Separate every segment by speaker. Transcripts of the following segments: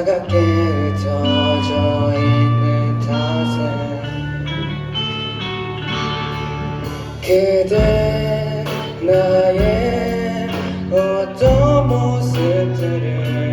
Speaker 1: 차갑게 흩어져 있는 탓에 그대 나의 어떤 모습들을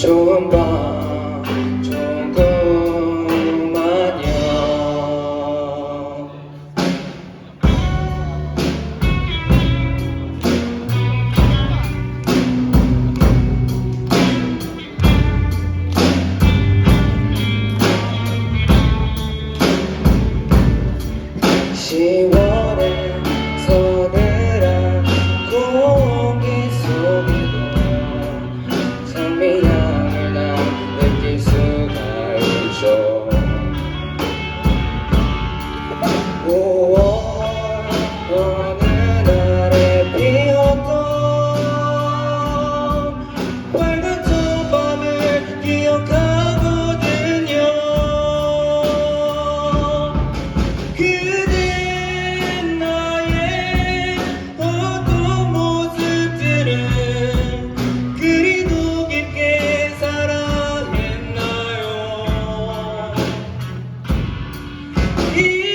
Speaker 1: 就问吧。He